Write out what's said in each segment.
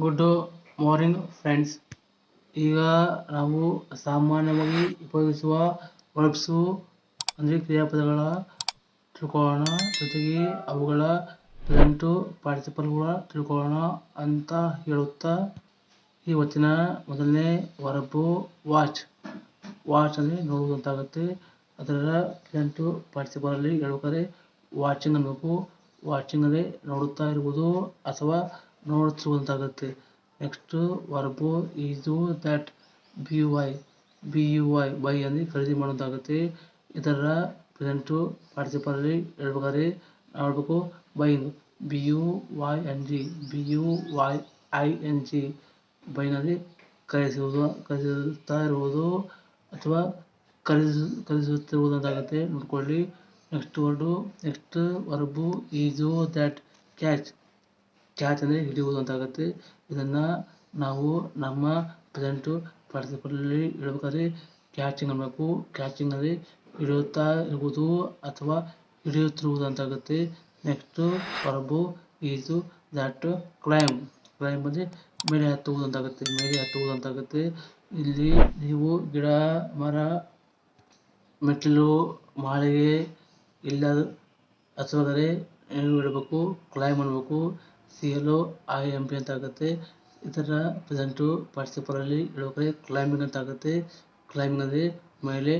Good morning friends. ಈಗ ನಾವು ಸಾಮಾನ್ಯವಾಗಿ ಉಪಯೋಗಿಸುವ ವರ್ಬ್ಸು, ಅಂದರೆ ಕ್ರಿಯಾಪದಗಳ ತಿಳ್ಕೊಳ್ಳೋಣ. ಜೊತೆಗೆ ಅವುಗಳ ಪ್ರೆಸೆಂಟು, ಪಾರ್ಟಿಸಿಪಲ್ಗಳ ತಿಳ್ಕೊಳ್ಳೋಣ ಅಂತ ಹೇಳುತ್ತಾ ಇವತ್ತಿನ ಮೊದಲನೇ ವರ್ಬು, ವಾಚ್. ವಾಚ್ ಅಂದರೆ ನೋಡುವುದಂತಾಗುತ್ತೆ ಅದರ ಪ್ರೆಸೆಂಟು ಪಾರ್ಟಿಸಿಪಲಲ್ಲಿ ಹೇಳ್ಬೇಕಾದ್ರೆ ವಾಚಿಂಗ್ ಅನ್ನಬೇಕು ವಾಚಿಂಗ್ ಅಂದರೆ ನೋಡುತ್ತಾ ಇರುವುದು ಅಥವಾ ನೋಡುತ್ತಿರುವುದಂತಾಗುತ್ತೆ next verb is that B U Y B U Y buy ಅಂದರೆ ಖರೀದಿ ಮಾಡೋದಾಗುತ್ತೆ. ಇದರ ಪ್ರೆಸೆಂಟು ಪಾರ್ಟಿಸಿಪಲಲ್ಲಿ ಹೇಳ್ಬೇಕಾದ್ರೆ ಹೇಳ್ಬೇಕು buying B U Y N G B U Y I N G buying ಅಂದರೆ ಖರೀದಿಸುವುದು ಖರೀದಿಸುತ್ತಾ ಇರುವುದು ಅಥವಾ ಖರೀದಿಸು ಖರೀದಿಸುತ್ತಿರುವುದಂತಾಗುತ್ತೆ ನೋಡ್ಕೊಳ್ಳಿ. Next word next verb is that catch catch ಅಂದರೆ ಹಿಡಿಯುವುದು ಅಂತಾಗುತ್ತೆ ಇದನ್ನು ನಾವು ನಮ್ಮ ಪ್ರೆಸೆಂಟು ಪಾರ್ಟಿಸಿಪಲಲ್ಲಿ ಹೇಳ್ಬೇಕಾದ್ರೆ ಕ್ಯಾಚಿಂಗ್ ಅನ್ನಬೇಕು ಕ್ಯಾಚಿಂಗ್ ಅಂದರೆ ಹಿಡಿಯುತ್ತಾ ಇರುವುದು ಅಥವಾ ಹಿಡಿಯುತ್ತಿರುವುದು ಅಂತಾಗುತ್ತೆ next verb is that climb climb ಅಂದರೆ ಮೇಲೆ ಹತ್ತುವುದು ಅಂತಾಗುತ್ತೆ ಮೇಲೆ ಹತ್ತುವುದು ಅಂತಾಗುತ್ತೆ ಇಲ್ಲಿ ನೀವು ಗಿಡ, ಮರ, ಮೆಟ್ಟಿಲು, ಮಾಳಿಗೆ, ಇಲ್ಲ ಹತ್ತುವುದಾದರೆ ಏನು ಹೇಳಬೇಕು ಕ್ಲೈಮ್ ಅನ್ನಬೇಕು C L I M P ಅಂತ ಆಗುತ್ತೆ ಇದರ ಪ್ರೆಸೆಂಟು ಪಾರ್ಟಿಸಿಪಲಲ್ಲಿ ಹೇಳಬೇಕಾದ್ರೆ ಕ್ಲೈಂಬಿಂಗ್ ಅಂತ ಆಗುತ್ತೆ ಕ್ಲೈಂಬಿಂಗ್ ಅಂದರೆ ಮೇಲೆ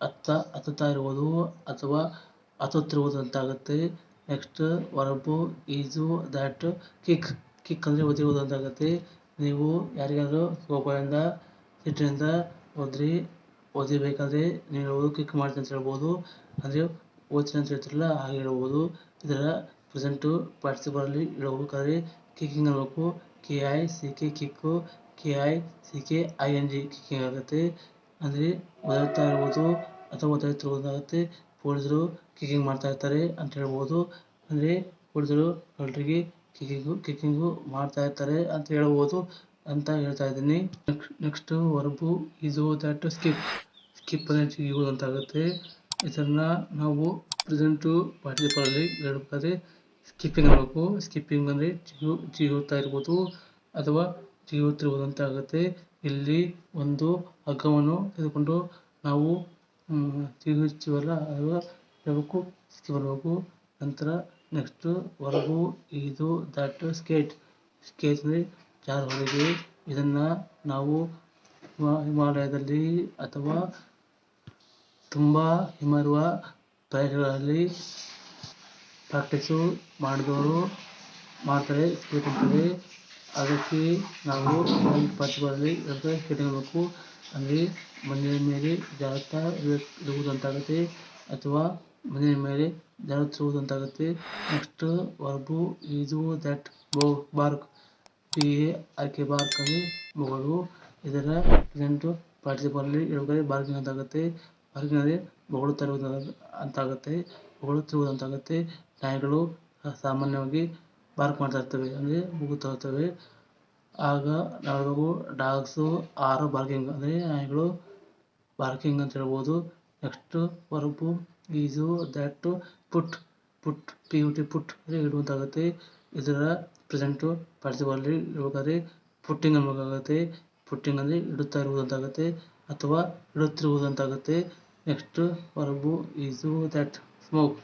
ಹತ್ತ, ಹತ್ತುತ್ತಾ ಇರುವುದು ಅಥವಾ ಹತ್ತುತ್ತಿರುವುದು ಅಂತ ಆಗುತ್ತೆ next verb is that kick kick ಅಂದರೆ ಒದಿರುವುದು ಅಂತ ಆಗುತ್ತೆ ನೀವು ಯಾರಿಗಾದರೂ ಕೋಪದಿಂದ ಸಿಟ್ಟಿನಿಂದ ಒದ್ರಿ ಒದಿಬೇಕಾದ್ರೆ ನೀವು ಕಿಕ್ ಮಾಡ್ತೀನಿ ಅಂತ ಹೇಳ್ಬೋದು. ಅಂದರೆ ಓದ್ತೀನಿ ಅಂತ ಹೇಳ್ತಿರಲ್ಲ, ಹಾಗೆ ಹೇಳ್ಬೋದು. ಇದರ ಪ್ರೆಸೆಂಟು ಪಾರ್ಟಿಸಿಪಲಲ್ಲಿ ಹೇಳ್ಬೇಕಾದ್ರೆ ಕಿಕ್ಕಿಂಗ್ ಅನ್ನಬೇಕು K I C K kick K I C K I N G kicking ಆಗುತ್ತೆ ಅಂದರೆ ಒದೆಯುತ್ತಾ ಇರ್ಬೋದು ಅಥವಾ ಒದೆಯುತ್ತಿರುವುದಾಗುತ್ತೆ ಪೊಲೀಸರು ಕಿಕ್ಕಿಂಗ್ ಮಾಡ್ತಾ ಇರ್ತಾರೆ ಅಂತ ಹೇಳ್ಬೋದು ಅಂದರೆ ಪೊಲೀಸರು ಕಳ್ಳರಿಗೆ ಕಿಕ್ಕಿಂಗು ಕಿಕ್ಕಿಂಗು ಮಾಡ್ತಾ ಇರ್ತಾರೆ ಅಂತ ಹೇಳ್ಬೋದು ಅಂತ ಹೇಳ್ತಾ ಇದ್ದೀನಿ ನೆಕ್ಸ್ಟ್ ವರ್ಬು ಇದು ದಟ್ ಸ್ಕಿಪ್ ಸ್ಕಿಪ್ ಅಂದರೆ ಜಿಗಿಯುವುದು ಅಂತಾಗುತ್ತೆ ಇದನ್ನು ನಾವು ಪ್ರೆಸೆಂಟು ಪಾರ್ಟಿಸಿಪಲ್ಲಿ ಹೇಳ್ಬೇಕಾದ್ರೆ ಸ್ಕಿಪ್ಪಿಂಗ್ ಮಾಡಬೇಕು ಸ್ಕಿಪ್ಪಿಂಗ್ ಅಂದರೆ ಜಿಗು ಜಿಗಿಯುತ್ತಾ ಇರ್ಬೋದು ಅಥವಾ ಜಿಗುತ್ತಿರ್ಬೋದು ಅಂತ ಆಗುತ್ತೆ. ಇಲ್ಲಿ ಒಂದು ಹಗ್ಗವನ್ನು ತೆಗೆದುಕೊಂಡು ನಾವು ಜಿಗಿಯುತ್ತೀವಲ್ಲ ಅಥವಾ ಅನ್ನಬೇಕು ನಂತರ ನೆಕ್ಸ್ಟು ವರ್ಬು ಇದು ದಟ್ ಸ್ಕೇಟ್ ಸ್ಕೇಟ್ ಅಂದರೆ ಜಾರುವಿಕೆ ಇದನ್ನು ನಾವು ಹಿಮಾಲಯದಲ್ಲಿ ಅಥವಾ ತುಂಬ ಹಿಮ ಇರುವ ಪ್ರಾಕ್ಟೀಸು ಮಾಡಿದವರು ಮಾತ್ರ ಸ್ಕೇಟ್ ಅಂತಾರೆ ಅದಕ್ಕೆ ನಾವು ಪಾಠಗಳಲ್ಲಿ ಅನ್ನಬೇಕು ಅಂದರೆ ಮನೆಯ ಮೇಲೆ ಜಾಗ್ರತ ಇರುವುದಂತಾಗುತ್ತೆ ಅಥವಾ ಮನೆಯ ಮೇಲೆ ಜಾಗ್ರತಿಸುವುದಂತಾಗುತ್ತೆ ನೆಕ್ಸ್ಟ್ ವರ್ಬು ಇದು ದಟ್ ಬೋ bark P A R K bark ಅಲ್ಲಿ ಬೊಗಳು ಇದರ ಪ್ರೆಸೆಂಟು ಪಾರ್ಟಿಸಿಪಲ್ಲಿ ಇರುವುದೇ ಬಾರ್ಕಿಂಗ್ ಅಂತಾಗುತ್ತೆ. ಬಾರ್ಕಿಂಗ್ ಅಂದರೆ ಬೊಗಳುತ್ತಿರುವುದು ಅಂತಾಗುತ್ತೆ. ಬೊಗಳುತ್ತಿರುವುದು ಅಂತಾಗುತ್ತೆ ನಾಯಿಗಳು ಸಾಮಾನ್ಯವಾಗಿ ಬಾರ್ಕ್ ಮಾಡ್ತಾ ಇರ್ತವೆ. ಅಂದರೆ ಮುಗಿತಾ ಇರ್ತವೆ. ಆಗ ನಾವು ಡಾಗ್ಸು, ಆರ್ ಬಾರ್ಕಿಂಗ್ ಅಂದರೆ ನಾಯಿಗಳು ಬಾರ್ಕಿಂಗ್ ಅಂತ ಹೇಳ್ಬೋದು. Next verb is that put put P U T put ಇಡುವಂತಾಗುತ್ತೆ. ಇದರ ಪ್ರೆಸೆಂಟು ಪಾರ್ಟಿಸಿಪಲಲ್ಲಿ ಇಡಬೇಕಾದ್ರೆ ಪುಟ್ಟಿಂಗ್ ಅನ್ನಬೇಕಾಗುತ್ತೆ. ಪುಟ್ಟಿಂಗ್ ಅಂದರೆ ಇಡುತ್ತಾ ಇರುವುದಂತಾಗುತ್ತೆ ಅಥವಾ ಇಡುತ್ತಿರುವುದಂತಾಗುತ್ತೆ next verb is that smoke.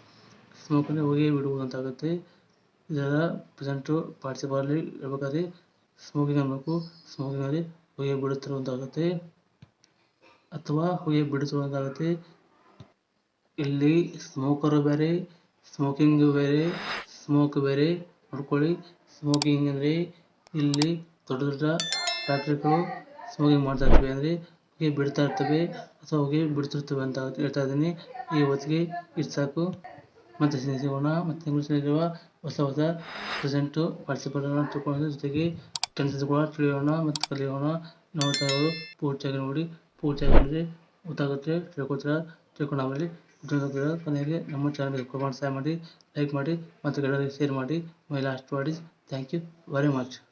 Smoke ಅಂದರೆ ಹೊಗೆ ಬಿಡುವುದು ಅಂತಾಗುತ್ತೆ ಇದರ ಪ್ರೆಸೆಂಟು ಪಾರ್ಟಿಸಿಪಲ್ಲಿ ಹೇಳ್ಬೇಕಾದ್ರೆ ಸ್ಮೋಕಿಂಗ್ ಅನ್ನಬೇಕು ಸ್ಮೋಕಿಂಗ್ ಅಂದರೆ ಹೊಗೆ ಬಿಡುತ್ತಿರುವಂತಾಗುತ್ತೆ. ಅಥವಾ ಹೊಗೆ ಬಿಡುತ್ತಿರುವಂತಾಗುತ್ತೆ. ಇಲ್ಲಿ ಸ್ಮೋಕರು ಬೇರೆ, ಸ್ಮೋಕಿಂಗ್ ಬೇರೆ, ಸ್ಮೋಕ್ ಬೇರೆ, ನೋಡ್ಕೊಳ್ಳಿ. ಸ್ಮೋಕಿಂಗ್ ಅಂದರೆ ಇಲ್ಲಿ ದೊಡ್ಡ ದೊಡ್ಡ ಫ್ಯಾಕ್ಟ್ರಿಗಳು ಸ್ಮೋಕಿಂಗ್ ಮಾಡ್ತಾ ಇರ್ತವೆ ಅಂದರೆ ಹೊಗೆ ಬಿಡ್ತಾ ಇರ್ತವೆ ಅಥವಾ ಹೊಗೆ ಬಿಡ್ತಿರ್ತವೆ ಅಂತ ಹೇಳ್ತಾ ಇದ್ದೀನಿ. ಈ ಹೊತ್ತಿಗೆ ಇಷ್ಟು ಸಾಕು. ಮತ್ತೆ ಸಿಗೋಣ ಮತ್ತು ಇಂಗ್ಲೀಷ್ನಲ್ಲಿರುವ ಹೊಸ ಹೊಸ ಪ್ರೆಸೆಂಟು ಪಾರ್ಟಿಸಿಪಲ್ಗಳನ್ನು ತಿಳ್ಕೊಳ್ಳೋದ್ರ ಜೊತೆಗೆ ಟೆನ್ಸಸ್ ಕೂಡ ತಿಳಿಯೋಣ ಮತ್ತು ಕಲಿಯೋಣ. ನೋಡ್ತಾ ಪೂರ್ತಿಯಾಗಿ ನೋಡಿ ಪೂರ್ತಿಯಾಗಿ ನೋಡಿ ಗೊತ್ತಾಗುತ್ತೆ ತಿಳ್ಕೊತೀರ ತಿಳ್ಕೊಂಡು ಆಮೇಲೆ ಕೊನೆಗೆ ನಮ್ಮ ಚಾನಲ್ ಸಬ್ಸ್ಕ್ರೈಬ್ ಮಾಡಿ ಸಹಾಯ ಮಾಡಿ ಲೈಕ್ ಮಾಡಿ, ಮತ್ತು ಗೆಳೆಯರಿಗೆ ಶೇರ್ ಮಾಡಿ my last is thank you very much